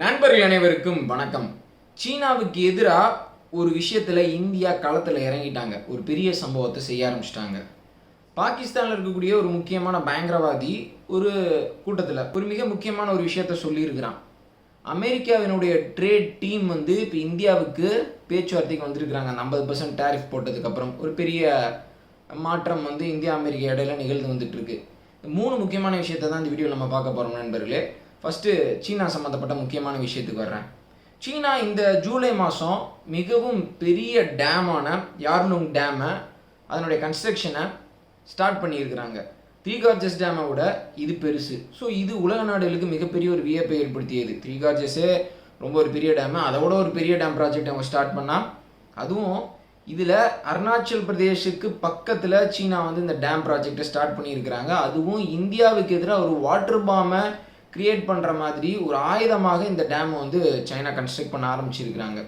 நண்பர்கள் அனைவருக்கும் வணக்கம். சீனாவுக்கு எதிராக ஒரு விஷயத்தில் இந்தியா களத்தில் இறங்கிட்டாங்க. ஒரு பெரிய சம்பவத்தை செய்ய ஆரம்பிச்சிட்டாங்க. பாகிஸ்தானில் இருக்கக்கூடிய ஒரு முக்கியமான பயங்கரவாதி ஒரு கூட்டத்தில் ஒரு மிக முக்கியமான ஒரு விஷயத்த சொல்லியிருக்கிறான். அமெரிக்காவினுடைய ட்ரேட் டீம் வந்து இப்போ இந்தியாவுக்கு பேச்சுவார்த்தைக்கு வந்திருக்கிறாங்க. அந்த ஐம்பது பர்சன்ட் டேரிஃப் போட்டதுக்கப்புறம் ஒரு பெரிய மாற்றம் வந்து இந்தியா அமெரிக்கா இடையில நிகழ்ந்து வந்துட்டு இருக்கு. இந்த மூணு முக்கியமான விஷயத்தை தான் இந்த வீடியோவில் நம்ம பார்க்க போகிறோம் நண்பர்களே. ஃபஸ்ட்டு சீனா சம்மந்தப்பட்ட முக்கியமான விஷயத்துக்கு வர்றேன். சீனா இந்த ஜூலை மாதம் மிகவும் பெரிய டேமான யார்லுங் டேமை அதனுடைய கன்ஸ்ட்ரக்ஷனை ஸ்டார்ட் பண்ணியிருக்கிறாங்க. த்ரீ கார்ஜஸ் டேமை விட இது பெருசு. ஸோ இது உலக நாடுகளுக்கு மிகப்பெரிய ஒரு வியப்பை ஏற்படுத்தியது. த்ரீ ரொம்ப ஒரு பெரிய டேமு அதை விட ஒரு பெரிய டேம் ப்ராஜெக்ட் அவங்க ஸ்டார்ட் பண்ணால் அதுவும் இதில் அருணாச்சல் பிரதேஷுக்கு பக்கத்தில் சீனா வந்து இந்த டேம் ப்ராஜெக்டை ஸ்டார்ட் பண்ணியிருக்கிறாங்க. அதுவும் இந்தியாவுக்கு எதிராக ஒரு வாட்டர் பாமை கிரியேட் பண்ணுற மாதிரி ஒரு ஆயுதமாக இந்த டேமை வந்து சைனா கன்ஸ்ட்ரக்ட் பண்ண ஆரம்பிச்சிருக்கிறாங்க.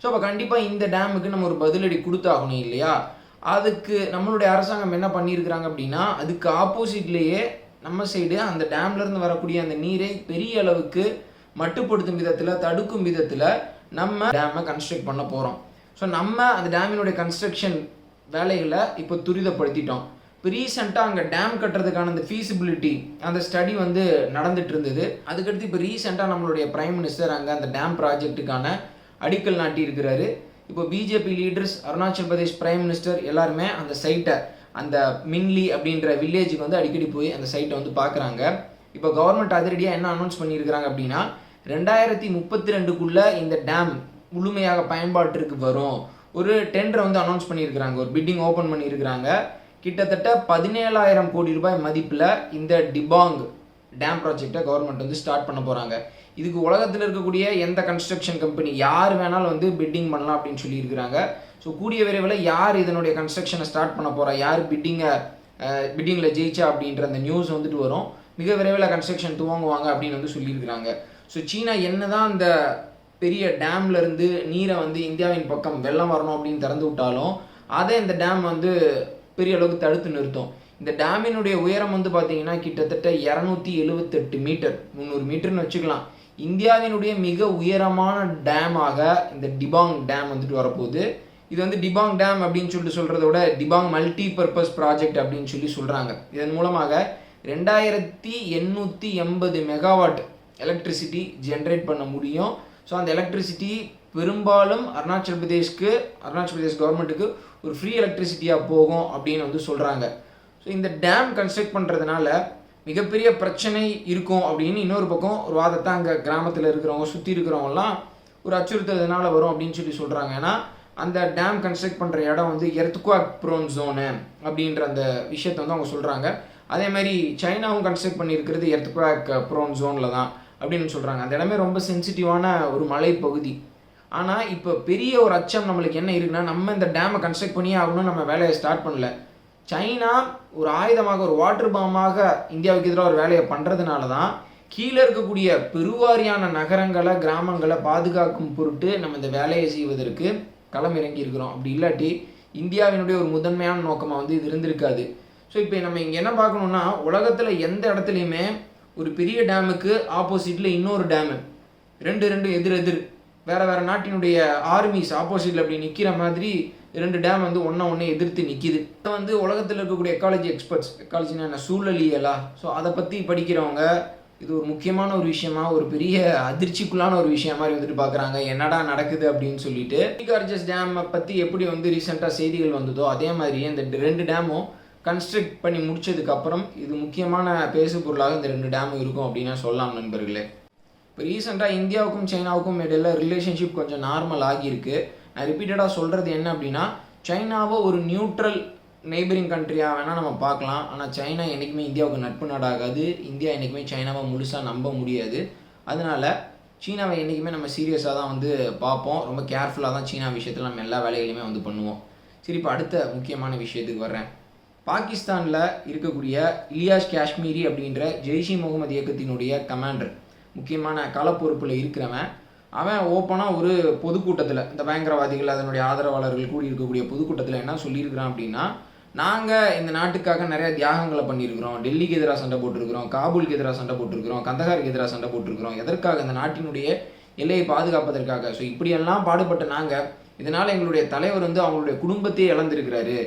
ஸோ அப்போ கண்டிப்பாக இந்த டேமுக்கு நம்ம ஒரு பதிலடி கொடுத்தாகணும் இல்லையா? அதுக்கு நம்மளுடைய அரசாங்கம் என்ன பண்ணியிருக்கிறாங்க அப்படின்னா அதுக்கு ஆப்போசிட்லேயே நம்ம சைடு அந்த டேம்லேருந்து வரக்கூடிய அந்த நீரை பெரிய அளவுக்கு மட்டுப்படுத்தும் விதத்தில் தடுக்கும் விதத்தில் நம்ம டேமை கன்ஸ்ட்ரக்ட் பண்ண போகிறோம் ஸோ நம்ம அந்த டேமினுடைய கன்ஸ்ட்ரக்ஷன் வேலைகளை இப்போ துரிதப்படுத்திட்டோம். இப்போ ரீசெண்டாக அங்கே டேம் கட்டுறதுக்கான அந்த ஃபீசிபிலிட்டி அந்த ஸ்டடி வந்து நடந்துட்டு இருந்தது அதுக்கடுத்து இப்போ ரீசெண்டாக நம்மளுடைய பிரைம் மினிஸ்டர் அங்கே அந்த டேம் ப்ராஜெக்ட்டுக்கான அடிக்கல் நாட்டி இருக்கிறாரு இப்போ BJP leaders Arunachal Pradesh prime minister எல்லாருமே அந்த சைட்டை அந்த மின்லி அப்படின்ற வில்லேஜுக்கு வந்து அடிக்கடி போய் அந்த சைட்டை வந்து பார்க்குறாங்க இப்போ கவர்மெண்ட் அதிரடியாக என்ன அனௌன்ஸ் பண்ணியிருக்கிறாங்க அப்படின்னா ரெண்டாயிரத்தி முப்பத்தி ரெண்டுக்குள்ளே இந்த டேம் முழுமையாக பயன்பாட்டிற்கு வரும். ஒரு டெண்டரை வந்து அனௌன்ஸ் பண்ணியிருக்கிறாங்க. ஒரு பிட்டிங் ஓப்பன் பண்ணியிருக்கிறாங்க. கிட்டத்தட்ட பதினேழாயிரம் கோடி ரூபாய் மதிப்பில் இந்த டிபாங் டேம் ப்ராஜெக்டை கவர்மெண்ட் வந்து ஸ்டார்ட் பண்ண போகிறாங்க இதுக்கு உலகத்தில் இருக்கக்கூடிய எந்த கன்ஸ்ட்ரக்ஷன் கம்பெனி யார் வேணாலும் வந்து பிட்டிங் பண்ணலாம் அப்படின்னு சொல்லியிருக்கிறாங்க. ஸோ கூடிய விரைவில் யார் இதனுடைய கன்ஸ்ட்ரக்ஷனை ஸ்டார்ட் பண்ண போகிறா யார் பிட்டிங்கை பிட்டிங்கில் ஜெயிச்சா அப்படின்ற அந்த நியூஸ் வந்துட்டு வரும். மிக விரைவில் கன்ஸ்ட்ரக்ஷன் துவங்குவாங்க அப்படின்னு வந்து சொல்லியிருக்கிறாங்க. ஸோ சீனா என்ன தான் அந்த பெரிய டேம்லேருந்து நீரை வந்து இந்தியாவின் பக்கம் வெள்ளம் வரணும் அப்படின்னு திறந்து விட்டாலும் அதை இந்த டேம் வந்து பெரிய அளவுக்கு தடுத்து நிறுத்தும். இந்த டேமினுடைய உயரம் வந்து பார்த்தீங்கன்னா கிட்டத்தட்ட இரநூத்தி எழுவத்தெட்டு மீட்டர் முந்நூறு மீட்டர்னு வச்சுக்கலாம். இந்தியாவினுடைய மிக உயரமான டேமாக இந்த டிபாங் டேம் வந்துட்டு வரப்போகுது. இது வந்து டிபாங் டேம் அப்படின்னு சொல்லிட்டு சொல்கிறத விட டிபாங் மல்டி பர்பஸ் ப்ராஜெக்ட் அப்படின்னு சொல்லி சொல்கிறாங்க இதன் மூலமாக ரெண்டாயிரத்தி எண்ணூற்றி எண்பது மெகாவாட் எலக்ட்ரிசிட்டி ஜென்ரேட் பண்ண முடியும். ஸோ அந்த எலக்ட்ரிசிட்டி பெரும்பாலும் அருணாச்சல் பிரதேஷ்க்கு அருணாச்சல் பிரதேஷ் கவர்மெண்ட்டுக்கு ஒரு ஃப்ரீ எலக்ட்ரிசிட்டியாக போகும் அப்படின்னு வந்து சொல்கிறாங்க ஸோ இந்த டேம் கன்ஸ்ட்ரக்ட் பண்ணுறதுனால மிகப்பெரிய பிரச்சனை இருக்கும் அப்படின்னு இன்னொரு பக்கம் ஒரு வாதத்தை அங்கே கிராமத்தில் இருக்கிறவங்க சுற்றி இருக்கிறவங்கலாம் ஒரு அச்சுறுத்தல் இதனால் வரும் அப்படின்னு சொல்லி சொல்கிறாங்க ஏன்னா அந்த டேம் கன்ஸ்ட்ரக்ட் பண்ணுற இடம் வந்து எர்த்குவாக் ப்ரோன் ஜோனு அப்படின்ற அந்த விஷயத்தை வந்து அவங்க சொல்கிறாங்க அதே மாதிரி சைனாவும் கன்ஸ்ட்ரக்ட் பண்ணியிருக்கிறது எர்த்குவாக் ப்ரோன் ஜோனில் தான் அப்படின்னு சொல்கிறாங்க அந்த இடமே ரொம்ப சென்சிட்டிவான ஒரு மலைப்பகுதி. ஆனால் இப்போ பெரிய ஒரு அச்சம் நம்மளுக்கு என்ன இருக்குன்னா நம்ம இந்த டேமை கன்ஸ்ட்ரக்ட் பண்ணியே ஆகணும் நம்ம வேலையை ஸ்டார்ட் பண்ணல. சைனா ஒரு ஆயுதமாக ஒரு வாட்டர் பாமாக இந்தியாவுக்கு எதிராக ஒரு வேலையை பண்ணுறதுனால தான் கீழே இருக்கக்கூடிய பெருவாரியான நகரங்களை கிராமங்களை பாதுகாக்கும் பொருட்டு நம்ம இந்த வேலையை செய்வதற்கு களம் இறங்கி இருக்கிறோம். அப்படி இல்லாட்டி இந்தியாவினுடைய ஒரு முதன்மையான நோக்கமாக வந்து இது இருந்திருக்காது. ஸோ இப்போ நம்ம இங்கே என்ன பார்க்கணுன்னா உலகத்தில் எந்த இடத்துலையுமே ஒரு பெரிய டேமுக்கு ஆப்போசிட்டில் இன்னொரு டேமு ரெண்டு ரெண்டு எதிர் எதிர். வேறு வேறு நாட்டினுடைய ஆர்மிஸ் ஆப்போசிட்டில் அப்படி நிற்கிற மாதிரி ரெண்டு டேம் வந்து ஒன்றா ஒன்று எதிர்த்து நிற்கிது இப்போ வந்து உலகத்தில் இருக்கக்கூடிய எக்காலஜி எக்ஸ்பர்ட்ஸ் எக்காலஜினா என்ன? சூழலியலா? ஸோ அதை பற்றி படிக்கிறவங்க இது ஒரு முக்கியமான ஒரு விஷயமா ஒரு பெரிய அதிர்ச்சிக்குள்ளான ஒரு விஷயம் மாதிரி வந்துட்டு பார்க்குறாங்க என்னடா நடக்குது அப்படின்னு சொல்லிட்டு. கார்ஜஸ் டேமை பற்றி எப்படி வந்து ரீசெண்டாக செய்திகள் வந்ததோ அதே மாதிரி இந்த ரெண்டு டேமும் கன்ஸ்ட்ரக்ட் பண்ணி முடிச்சதுக்கப்புறம் இது முக்கியமான பேசு பொருளாக இந்த ரெண்டு டேமும் இருக்கும் அப்படின்னா சொல்லலாம் நண்பர்களே. இப்போ ரீசெண்டாக இந்தியாவுக்கும் சைனாவுக்கும் இடையில ரிலேஷன்ஷிப் கொஞ்சம் நார்மல் ஆகியிருக்கு. நான் ரிப்பீட்டடாக சொல்கிறது என்ன அப்படின்னா சைனாவை ஒரு நியூட்ரல் நெய்பரிங் கண்ட்ரியாக வேணால் நம்ம பார்க்கலாம். ஆனால் சைனா என்றைக்குமே இந்தியாவுக்கு நட்பு நாடாகாது. இந்தியா என்றைக்குமே சைனாவை முழுசாக நம்ப முடியாது. அதனால் சீனாவை என்றைக்குமே நம்ம சீரியஸாக தான் வந்து பார்ப்போம். ரொம்ப கேர்ஃபுல்லாக தான் சீனா விஷயத்தில் நம்ம எல்லா வேலைகளையுமே வந்து பண்ணுவோம். சரி இப்போ அடுத்த முக்கியமான விஷயத்துக்கு வர்றேன். பாகிஸ்தானில் இருக்கக்கூடிய இலியாஸ் காஷ்மீரி அப்படின்ற ஜெய்ஷி முகமது இயக்கத்தினுடைய கமாண்டர் முக்கியமான களப்பொறுப்பில் இருக்கிறவன் அவன் ஓப்பனாக ஒரு பொதுக்கூட்டத்தில் இந்த பயங்கரவாதிகள் அதனுடைய ஆதரவாளர்கள் கூடி இருக்கக்கூடிய பொதுக்கூட்டத்தில் என்ன சொல்லியிருக்கிறான் அப்படின்னா நாங்கள் இந்த நாட்டுக்காக நிறைய தியாகங்களை பண்ணியிருக்கிறோம். டெல்லிக்கு எதிராக சண்டை போட்டிருக்கிறோம் காபூலுக்கு எதிராக சண்டை போட்டிருக்கிறோம் கந்தகாருக்கு எதிராக சண்டை போட்டிருக்கிறோம். எதற்காக இந்த நாட்டினுடைய எல்லையை பாதுகாப்பதற்காக? ஸோ இப்படியெல்லாம் பாடுபட்ட நாங்கள் இதனால் எங்களுடைய தலைவர் வந்து அவங்களுடைய குடும்பத்தையே இழந்திருக்கிறாரு.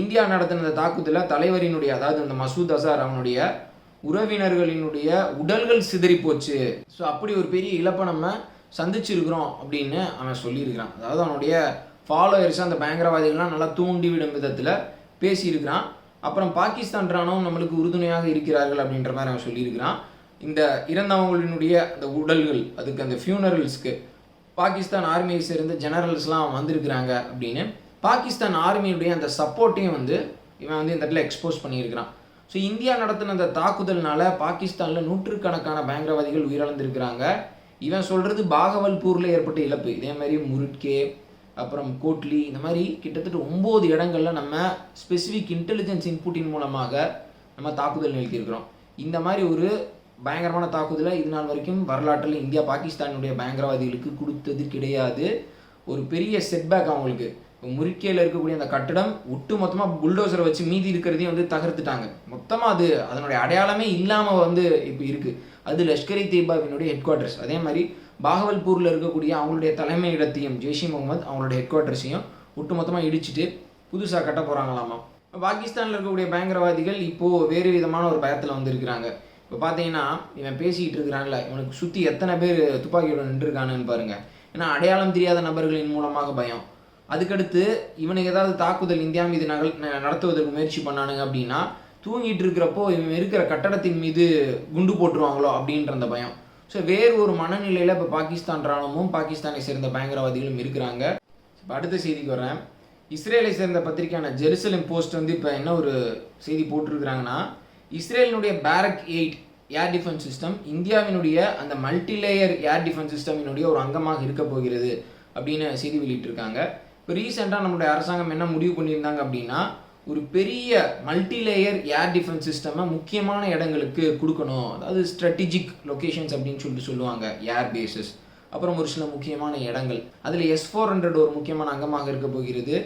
இந்தியா நடத்தின இந்த தாக்குதலில் தலைவரினுடைய அதாவது இந்த மசூத் அசார் அவனுடைய உறவினர்களினுடைய உடல்கள் சிதறி போச்சு. ஸோ அப்படி ஒரு பெரிய இழப்பை நம்ம சந்திச்சிருக்கிறோம் அப்படின்னு அவன் சொல்லியிருக்கிறான். அதாவது அவனுடைய ஃபாலோயர்ஸ் அந்த பயங்கரவாதிகள்லாம் நல்லா தூண்டிவிடும் விதத்தில் பேசியிருக்கிறான். அப்புறம் பாகிஸ்தான் ராணுவம் நம்மளுக்கு உறுதுணையாக இருக்கிறார்கள் அப்படின்ற மாதிரி அவன் சொல்லியிருக்கிறான். இந்த இறந்தவங்களினுடைய அந்த உடல்கள் அதுக்கு அந்த ஃபியூனரல்ஸ்க்கு பாகிஸ்தான் ஆர்மியை சேர்ந்த ஜெனரல்ஸ்லாம் வந்திருக்கிறாங்க அப்படின்னு பாகிஸ்தான் ஆர்மியுடைய அந்த சப்போர்ட்டையும் வந்து இவன் வந்து இந்த இடத்துல எக்ஸ்போஸ் பண்ணியிருக்கிறான். ஸோ இந்தியா நடத்தின அந்த தாக்குதல்னால பாகிஸ்தானில் நூற்றுக்கணக்கான பயங்கரவாதிகள் உயிரிழந்திருக்கிறாங்க. இவன் சொல்கிறது பாகவல்பூரில் ஏற்பட்ட இழப்பு. இதே மாதிரி முருட்கே அப்புறம் கோட்லி இந்த மாதிரி கிட்டத்தட்ட ஒம்பது இடங்களில் நம்ம ஸ்பெசிஃபிக் இன்டெலிஜென்ஸ் இன்புட்டின் மூலமாக நம்ம தாக்குதல் நிகழ்த்தியிருக்கிறோம். இந்த மாதிரி ஒரு பயங்கரமான தாக்குதலை இது நாள் வரைக்கும் வரலாற்றில் இந்தியா பாகிஸ்தானுடைய பயங்கரவாதிகளுக்கு கொடுத்தது கிடையாது. ஒரு பெரிய செட்பேக் அவங்களுக்கு. முறிக்கையில் இருக்கக்கூடிய அந்த கட்டடம் ஒட்டு மொத்தமாக புல்டோசரை வச்சு மீதி இருக்கிறதையும் வந்து தகர்த்துட்டாங்க. மொத்தமாக அது அதனுடைய அடையாளமே இல்லாமல் வந்து இப்போ இருக்குது அது லஷ்கர் இ தீபாவினுடைய ஹெட் குவார்ட்டர்ஸ் அதே மாதிரி பாகவல்பூரில் இருக்கக்கூடிய அவங்களுடைய தலைமை இடத்தையும் ஜெய்ஷி முகமது அவங்களுடைய ஹெட் குவார்ட்டர்ஸையும் ஒட்டு மொத்தமாக இடிச்சிட்டு புதுசாக கட்ட போகிறாங்களாமா பாகிஸ்தானில் இருக்கக்கூடிய பயங்கரவாதிகள் இப்போது வேறு விதமான ஒரு பயத்தில் வந்திருக்கிறாங்க இப்போ பார்த்தீங்கன்னா இவன் பேசிக்கிட்டு இருக்கிறான்ல இவனுக்கு சுற்றி எத்தனை பேர் துப்பாக்கியோட நின்றுருக்கானுன்னு பாருங்கள் ஏன்னா அடையாளம் தெரியாத நபர்களின் மூலமாக பயம். அதுக்கடுத்து இவனுக்கு ஏதாவது தாக்குதல் இந்தியா மீது நகல் நடத்துவதற்கு முயற்சி பண்ணானுங்க அப்படின்னா தூங்கிட்டு இருக்கிறப்போ இவன் இருக்கிற கட்டடத்தின் மீது குண்டு போட்டுருவாங்களோ அப்படின்ற அந்த பயம். ஸோ வேறு ஒரு மனநிலையில் இப்போ பாகிஸ்தான் ராணுவமும் பாகிஸ்தானை சேர்ந்த பயங்கரவாதிகளும் இருக்கிறாங்க. இப்போ அடுத்த செய்திக்கு வரேன் இஸ்ரேலை சேர்ந்த பத்திரிகையான ஜெருசலம் போஸ்ட் வந்து இப்போ என்ன ஒரு செய்தி போட்டிருக்கிறாங்கன்னா இஸ்ரேலினுடைய Barak eight air defence system இந்தியாவினுடைய அந்த மல்டிலேயர் ஏர் டிஃபென்ஸ் சிஸ்டமினுடைய ஒரு அங்கமாக இருக்க போகிறது அப்படின்னு செய்தி வெளியிட்டிருக்காங்க. இப்போ ரீசெண்டாக நம்மளுடைய அரசாங்கம் என்ன முடிவு பண்ணியிருந்தாங்க அப்படின்னா ஒரு பெரிய மல்டிலேயர் ஏர் டிஃபென்ஸ் சிஸ்டமை முக்கியமான இடங்களுக்கு கொடுக்கணும். அதாவது ஸ்ட்ராட்டஜிக் லொக்கேஷன்ஸ் அப்படின்னு சொல்லிட்டு சொல்லுவாங்க ஏர் பேசஸ் அப்புறம் ஒரு சில முக்கியமான இடங்கள். அதில் எஸ் ஃபோர் ஹண்ட்ரட் ஒரு முக்கியமான அங்கமாக இருக்க போகிறது.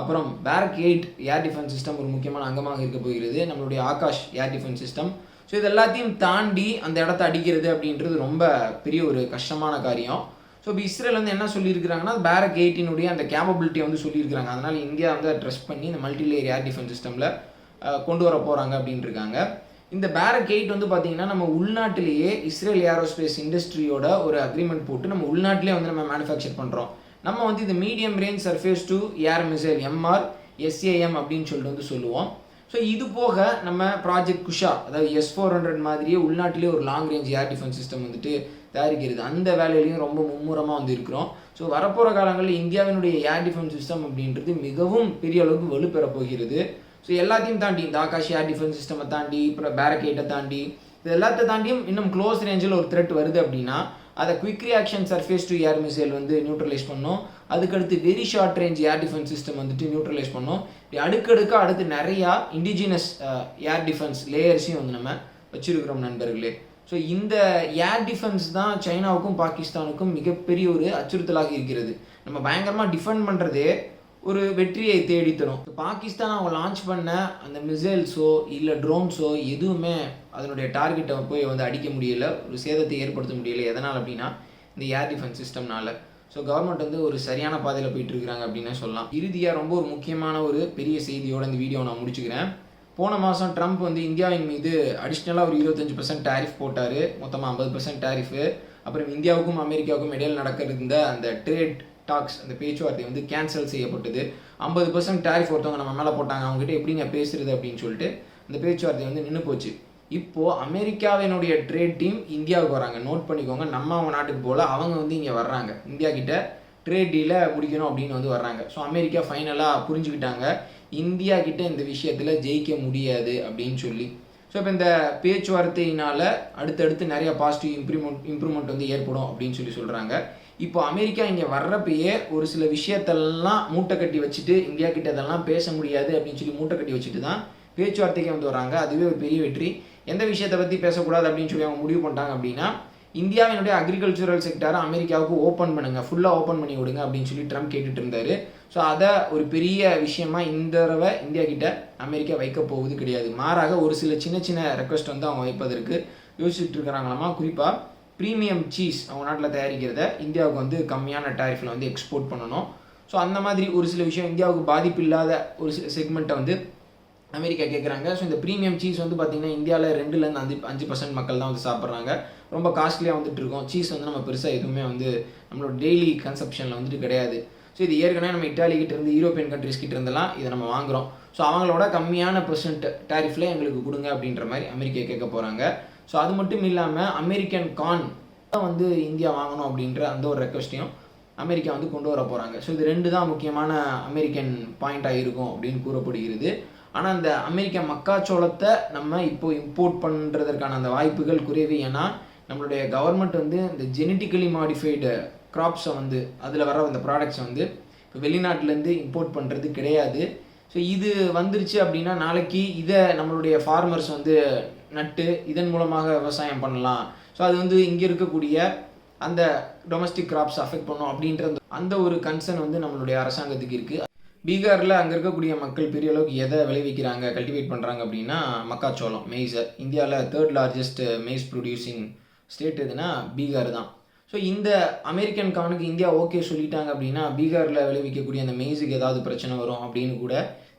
அப்புறம் Barak eight air defence system ஒரு முக்கியமான அங்கமாக இருக்க போகிறது. நம்மளுடைய Akash air defence system so இது எல்லாத்தையும் தாண்டி அந்த இடத்த அடிக்கிறது அப்படின்றது ரொம்ப பெரிய ஒரு கஷ்டமான காரியம். ஸோ இப்போ இஸ்ரேல் வந்து என்ன சொல்லியிருக்கிறாங்கன்னா பேரக் எயிட்டினுடைய அந்த கேப்பபிலிட்டியை வந்து சொல்லியிருக்கிறாங்க. அதனால் இந்தியா வந்து ட்ரெஸ் பண்ணி இந்த மல்டிலேயர் ஏர் டிஃபென்ஸ் சிஸ்டமில் கொண்டு வர போகிறாங்க அப்படின்ட்டு இருக்காங்க இந்த பேரக் எயிட் வந்து பார்த்தீங்கன்னா நம்ம உள்நாட்டிலேயே இஸ்ரேல் ஏரோஸ்பேஸ் இண்டஸ்ட்ரியோட ஒரு அக்ரிமெண்ட் போட்டு நம்ம உள்நாட்டிலே வந்து நம்ம மேனுஃபேக்சர் பண்ணுறோம் நம்ம வந்து இது medium range surface to air missile MR SAM அப்படின்னு சொல்லிட்டு வந்து சொல்லுவோம். ஸோ இது போக நம்ம ப்ராஜெக்ட் குஷா அதாவது எஸ் ஃபோர் ஹண்ட்ரட் மாதிரியே உள்நாட்டிலே ஒரு long range air defence system வந்துட்டு தயாரிக்கிறது. அந்த வேலையிலையும் ரொம்ப மும்முரமாக வந்து இருக்கிறோம் ஸோ வரப்போகிற காலங்களில் இந்தியாவினுடைய ஏர் டிஃபென்ஸ் சிஸ்டம் அப்படின்றது மிகவும் பெரிய அளவுக்கு வலுப்பெற போகிறது. ஸோ எல்லாத்தையும் தாண்டி இந்த ஆகாஷ் ஏர் டிஃபென்ஸ் சிஸ்டமை தாண்டி அப்புறம் பேரகேட்டை தாண்டி இது எல்லாத்த தாண்டியும் இன்னும் க்ளோஸ் ரேஞ்சில் ஒரு த்ரெட் வருது அப்படின்னா அதை quick reaction surface to air missile வந்து நியூட்ரலைஸ் பண்ணோம். அதுக்கடுத்து very short range air defence system வந்துட்டு நியூட்ரலைஸ் பண்ணோம். இப்படி அடுக்கடுக்காக அடுத்து நிறையா இண்டிஜினஸ் ஏர் டிஃபென்ஸ் லேயர்ஸையும் வந்து நம்ம வச்சிருக்கிறோம் நண்பர்களே. ஸோ இந்த ஏர் டிஃபென்ஸ் தான் சைனாவுக்கும் பாகிஸ்தானுக்கும் மிகப்பெரிய ஒரு அச்சுறுத்தலாக இருக்கிறது. நம்ம பயங்கரமாக டிஃபெண்ட் பண்ணுறதே ஒரு வெற்றியை தேடித்தரும். பாகிஸ்தான் அவங்க லான்ச் பண்ண அந்த மிசைல்ஸோ இல்லை ட்ரோன்ஸோ எதுவுமே அதனுடைய டார்கெட்டை போய் வந்து அடிக்க முடியல. ஒரு சேதத்தை ஏற்படுத்த முடியல. எதனால் அப்படின்னா இந்த ஏர் டிஃபென்ஸ் சிஸ்டம்னால ஸோ கவர்மெண்ட் வந்து ஒரு சரியான பாதையில் போயிட்டு இருக்காங்க அப்படின்னே சொல்லலாம். இறுதியாக ரொம்ப ஒரு முக்கியமான ஒரு பெரிய செய்தியோட இந்த வீடியோ நான் முடிச்சுக்கிறேன். போன மாதம் ட்ரம்ப் வந்து இந்தியாவின் மீது அடிஷ்னலாக ஒரு இருபத்தஞ்சு பர்சன்ட் டேரிஃப் போட்டார். மொத்தமாக ஐம்பது பர்சன்ட் டேரிஃபு அப்புறம் இந்தியாவுக்கும் அமெரிக்காவுக்கும் இடையில் நடக்கிற அந்த ட்ரேட் டாக்ஸ் அந்த பேச்சுவார்த்தை வந்து கேன்சல் செய்யப்பட்டது. ஐம்பது பர்சன்ட் டேரிஃப் ஒருத்தவங்க நம்ம மேலே போட்டாங்க. அவங்ககிட்ட எப்படிங்க பேசுறது அப்படின்னு சொல்லிட்டு அந்த பேச்சுவார்த்தை வந்து நின்று போச்சு. இப்போது அமெரிக்காவினுடைய ட்ரேட் டீம் இந்தியாவுக்கு வராங்க. நோட் பண்ணிக்கோங்க நம்ம அவங்க நாட்டுக்கு போல் அவங்க வந்து இங்கே வர்றாங்க. இந்தியா கிட்ட ட்ரேட் டீலை முடிக்கணும் அப்படின்னு வந்து வர்றாங்க. ஸோ அமெரிக்கா ஃபைனலாக புரிஞ்சுக்கிட்டாங்க. இந்தியா கிட்ட இந்த விஷயத்தில் ஜெயிக்க முடியாது அப்படின்னு சொல்லி. ஸோ இப்போ இந்த பேச்சுவார்த்தையினால் அடுத்தடுத்து நிறைய பாசிட்டிவ் இம்ப்ரூவ்மெண்ட் இம்ப்ரூவ்மெண்ட் வந்து ஏற்படும் அப்படின்னு சொல்லி சொல்கிறாங்க இப்போ அமெரிக்கா இங்கே வர்றப்பயே ஒரு சில விஷயத்தெல்லாம் மூட்டை கட்டி வச்சுட்டு இந்தியா கிட்ட இதெல்லாம் பேச முடியாது அப்படின்னு சொல்லி மூட்டை கட்டி வச்சுட்டு தான் பேச்சுவார்த்தைக்கு வந்து வராங்க அதுவே ஒரு பெரிய வெற்றி. எந்த விஷயத்தை பற்றி பேசக்கூடாது அப்படின்னு சொல்லி அவங்க முடிவு பண்ணிட்டாங்க அப்படின்னா இந்தியாவினுடைய அக்ரிகல்ச்சுரல் செக்டாரை அமெரிக்காவுக்கு ஓப்பன் பண்ணுங்கள் ஃபுல்லாக ஓப்பன் பண்ணி விடுங்க அப்படின்னு சொல்லி ட்ரம்ப் கேட்டுட்டு இருந்தார். ஸோ அதை ஒரு பெரிய விஷயமா இந்த தடவை இந்தியா கிட்ட அமெரிக்கா வைக்க போவது கிடையாது. மாறாக ஒரு சில சின்ன சின்ன ரெக்வஸ்ட் வந்து அவங்க வைப்பதற்கு யோசிச்சுட்டு இருக்கிறாங்களாமா? குறிப்பாக ப்ரீமியம் சீஸ் அவங்க நாட்டில் தயாரிக்கிறத இந்தியாவுக்கு வந்து கம்மியான டேரிஃபில் வந்து எக்ஸ்போர்ட் பண்ணணும். ஸோ அந்த மாதிரி ஒரு சில விஷயம் இந்தியாவுக்கு பாதிப்பு இல்லாத ஒரு சில செக்மெண்ட்டை வந்து அமெரிக்கா கேட்குறாங்க ஸோ இந்த ப்ரீமியம் சீஸ் வந்து பார்த்திங்கன்னா இந்தியாவில் ரெண்டுலேருந்து அஞ்சு அஞ்சு பர்சன்ட் மக்கள் தான் வந்து சாப்பிட்றாங்க. ரொம்ப காஸ்ட்லியாக வந்துட்டு இருக்கோம். சீஸ் வந்து நம்ம பெருசாக எதுவுமே வந்து நம்மளோட டெய்லி கன்சப்ஷனில் வந்துட்டு கிடையாது. ஸோ இது ஏற்கனவே நம்ம இட்டாலிக்கிட்ட இருந்து யூரோப்பியன் கண்ட்ரிஸ் கிட்ட இருந்தெல்லாம் இதை நம்ம வாங்குறோம். ஸோ அவங்களோட கம்மியான பெர்சன்ட் டேரிஃபில் எங்களுக்கு கொடுங்க அப்படின்ற மாதிரி அமெரிக்கா கேட்க போகிறாங்க ஸோ அது மட்டும் இல்லாமல் அமெரிக்கன் கான் வந்து இந்தியா வாங்கணும் அப்படின்ற அந்த ஒரு ரெக்வஸ்ட்டையும் அமெரிக்கா வந்து கொண்டு வர போகிறாங்க ஸோ இது ரெண்டு தான் முக்கியமான அமெரிக்கன் பாயிண்ட்டாக இருக்கும் அப்படின்னு கூறப்படுகிறது. ஆனால் அந்த அமெரிக்க மக்காச்சோளத்தை நம்ம இப்போ இம்போர்ட் பண்ணுறதற்கான அந்த வாய்ப்புகள் குறைவு. ஏன்னா நம்மளுடைய கவர்மெண்ட் வந்து இந்த ஜெனட்டிக்கலி மாடிஃபைடு க்ராப்ஸை வந்து அதில் வர அந்த ப்ராடக்ட்ஸை வந்து இப்போ வெளிநாட்டிலேருந்து இம்போர்ட் பண்ணுறது கிடையாது. ஸோ இது வந்துருச்சு அப்படின்னா நாளைக்கு இதை நம்மளுடைய ஃபார்மர்ஸ் வந்து நட்டு இதன் மூலமாக விவசாயம் பண்ணலாம். ஸோ அது வந்து இங்கே இருக்கக்கூடிய அந்த டொமஸ்டிக் கிராப்ஸ் அஃபெக்ட் பண்ணும் அப்படின்ற அந்த- அந்த ஒரு கன்சர்ன் வந்து நம்மளுடைய அரசாங்கத்துக்கு இருக்குது பீகாரில் அங்கே இருக்கக்கூடிய மக்கள் பெரிய அளவுக்கு எதை விளைவிக்கிறாங்க கல்டிவேட் பண்ணுறாங்க அப்படின்னா மக்காச்சோளம் மெய்ஸை இந்தியாவில் third largest maize producing state எதுனா பீகார் தான். ஸோ இந்த அமெரிக்கன் கானுக்கு இந்தியா ஓகே சொல்லிட்டாங்க அப்படின்னா பீகாரில் விளைவிக்கக்கூடிய அந்த மெய்ஸுக்கு ஏதாவது பிரச்சனை வரும் அப்படின்னு கூட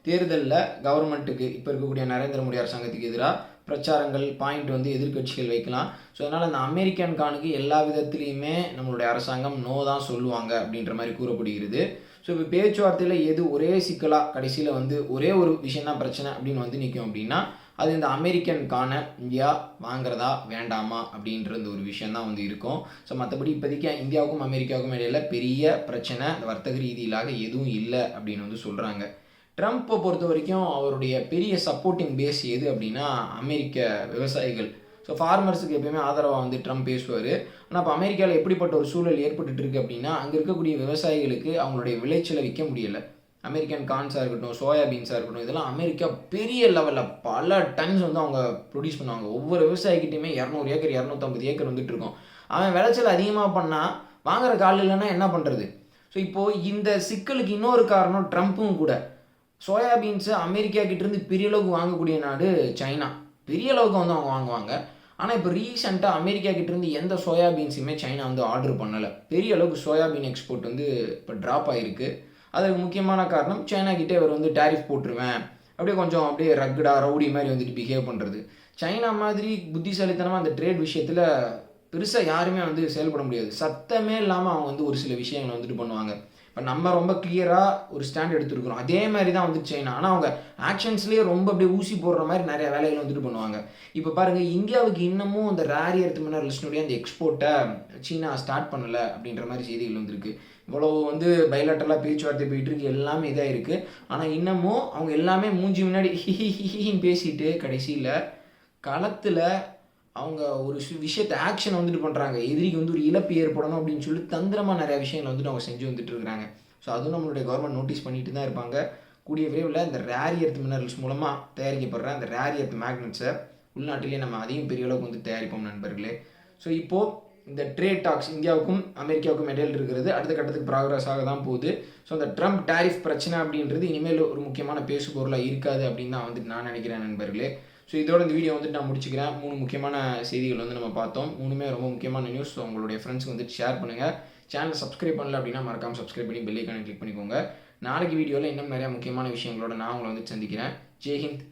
தேர்தலில் கவர்மெண்ட்டுக்கு இப்போ இருக்கக்கூடிய நரேந்திர மோடி அரசாங்கத்துக்கு எதிராக பிரச்சாரங்கள் பாயிண்ட் வந்து எதிர்க்கட்சிகள் வைக்கலாம். ஸோ அதனால் அந்த அமெரிக்கன் கானுக்கு எல்லா விதத்துலேயுமே நம்மளுடைய அரசாங்கம் நோ தான் சொல்லுவாங்க அப்படின்ற மாதிரி கூறப்படுகிறது. ஸோ இப்போ பேச்சுவார்த்தையில் எது ஒரே சிக்கலாக கடைசியில் வந்து ஒரே ஒரு விஷயம் தான் பிரச்சனை அப்படின்னு வந்து நிற்கும் அப்படின்னா அது இந்த அமெரிக்கனுக்கான இந்தியா வாங்குறதா வேண்டாமா அப்படின்ற இந்த ஒரு விஷயம் தான் வந்து இருக்கும். ஸோ மற்றபடி இப்போதைக்கு இந்தியாவுக்கும் அமெரிக்காவுக்கும் இடையில பெரிய பிரச்சனை வர்த்தக ரீதியிலாக எதுவும் இல்லை அப்படின்னு வந்து சொல்கிறாங்க ட்ரம்ப்பை பொறுத்த வரைக்கும் அவருடைய பெரிய சப்போர்ட்டிங் பேஸ் எது அப்படின்னா அமெரிக்க விவசாயிகள். ஸோ ஃபார்மர்ஸுக்கு எப்பயுமே ஆதரவாக வந்து ட்ரம்ப் பேசுவார். ஆனால் இப்போ அமெரிக்காவில் எப்படிப்பட்ட ஒரு சூழல் ஏற்பட்டுட்டு இருக்கு அப்படின்னா அங்கே இருக்கக்கூடிய விவசாயிகளுக்கு அவங்களுடைய விளைச்சலை விற்க முடியலை. அமெரிக்கன் கார்ன்ஸாக இருக்கட்டும் சோயாபீன்ஸாக இருக்கட்டும் இதெல்லாம் அமெரிக்கா பெரிய லெவலில் பல டன்ஸ் வந்து அவங்க ப்ரொடியூஸ் பண்ணுவாங்க. ஒவ்வொரு விவசாயிக்கிட்டையுமே இரநூறு ஏக்கர் இரநூத்தம்பது ஏக்கர் வந்துட்டு இருக்கும். அவன் விளைச்சல் அதிகமாக பண்ணால் வாங்குற கால் இல்லைன்னா என்ன பண்ணுறது ஸோ இப்போது இந்த சிக்கலுக்கு இன்னொரு காரணம் ட்ரம்ப்பும் கூட. சோயாபீன்ஸு அமெரிக்கா கிட்டேருந்து பெரிய அளவுக்கு வாங்கக்கூடிய நாடு சைனா. பெரிய அளவுக்கு வந்து அவங்க வாங்குவாங்க. ஆனால் இப்போ ரீசெண்டாக அமெரிக்கா கிட்டேருந்து எந்த சோயாபீன்ஸுமே சைனா வந்து ஆர்டர் பண்ணலை. பெரிய அளவுக்கு சோயாபீன் எக்ஸ்போர்ட் வந்து இப்போ ட்ராப் ஆகிருக்கு அதுக்கு முக்கியமான காரணம் சைனா கிட்டே இவர் வந்து டேரிஃப் போட்டுருவேன். அப்படியே கொஞ்சம் அப்படியே ரக்குடா ரவுடி மாதிரி வந்துட்டு பிஹேவ் பண்ணுறது சைனா மாதிரி புத்திசாலித்தனமாக அந்த ட்ரேட் விஷயத்தில் பெருசாக யாருமே வந்து செயல்பட முடியாது. சத்தமே இல்லாமல் அவங்க வந்து ஒரு சில விஷயங்களை வந்துட்டு பண்ணுவாங்க. இப்போ நம்ம ரொம்ப கிளியராக ஒரு ஸ்டாண்ட் எடுத்துருக்குறோம். அதே மாதிரி தான் வந்து சைனா ஆனால் அவங்க ஆக்ஷன்ஸ்லேயே ரொம்ப அப்படியே ஊசி போடுற மாதிரி நிறைய வேலைகள் வந்துட்டு பண்ணுவாங்க. இப்போ பாருங்கள் இந்தியாவுக்கு இன்னமும் அந்த ரேரி எர்த் மினரல்ஸ்னுடைய அந்த எக்ஸ்போர்ட்டை சீனா ஸ்டார்ட் பண்ணலை அப்படின்ற மாதிரி செய்திகள் வந்திருக்கு. இவ்வளோ வந்து பைலாட்டலாக பேச்சுவார்த்தை போயிட்டு இருக்கு எல்லாமே இதாக இருக்குது ஆனால் இன்னமும் அவங்க எல்லாமே மூஞ்சி முன்னாடி ஹிஹி ஹிஹின்னு பேசிட்டு கடைசியில் களத்தில் அவங்க ஒரு விஷயத்தை ஆக்ஷன் வந்துட்டு பண்ணுறாங்க எதிரிக்கு வந்து ஒரு இழப்பு ஏற்படணும் அப்படின்னு சொல்லி தந்திரமாக நிறைய விஷயங்கள் வந்துட்டு அவங்க செஞ்சு வந்துட்டு இருக்கிறாங்க. ஸோ அதுவும் நம்மளுடைய கவர்மெண்ட் நோட்டீஸ் பண்ணிட்டு தான் இருப்பாங்க. கூடிய விரைவில் இந்த ரேரி எர்த் மினரல்ஸ் மூலமாக தயாரிக்கப்படுற அந்த ரேரி எர்த் மேக்னெட்ஸை உள்நாட்டிலேயே நம்ம அதையும் பெரிய அளவுக்கு வந்து தயாரிப்போம் நண்பர்களே. ஸோ இப்போது இந்த ட்ரேட் டாக்ஸ் இந்தியாவுக்கும் அமெரிக்காவுக்கும் இடையில் இருக்கிறது. அடுத்த கட்டத்துக்கு ப்ராக்ரஸ் ஆக தான் போகுது. ஸோ அந்த ட்ரம்ப் டேரிஃப் பிரச்சனை அப்படின்றது இனிமேல் ஒரு முக்கியமான பேசு பொருளாக இருக்காது அப்படின்னு தான் வந்துட்டு நான் நினைக்கிறேன் நண்பர்களே. ஸோ இதோட இந்த வீடியோ வந்துட்டு நான் முடிச்சுக்கிறேன். மூணு முக்கியமான செய்திகள் வந்து நம்ம பார்த்தோம். மூணுமே ரொம்ப முக்கியமான நியூஸ் ஸோ உங்களுடைய ஃப்ரெண்ட்ஸ்க்கு வந்துட்டு ஷேர் பண்ணுங்கள் சேனல் சப்ஸ்கிரைப் பண்ணல அப்படின்னா மறக்காம சப்ஸ்கிரைப் பண்ணி பெல்லைக்கான கிளிக் பண்ணிக்கோங்க. நாளைக்கு வீடியோவில் இன்னும் நிறைய முக்கியமான விஷயங்களோட நான் உங்களை வந்து சந்திக்கிறேன். ஜெய்ஹிந்த்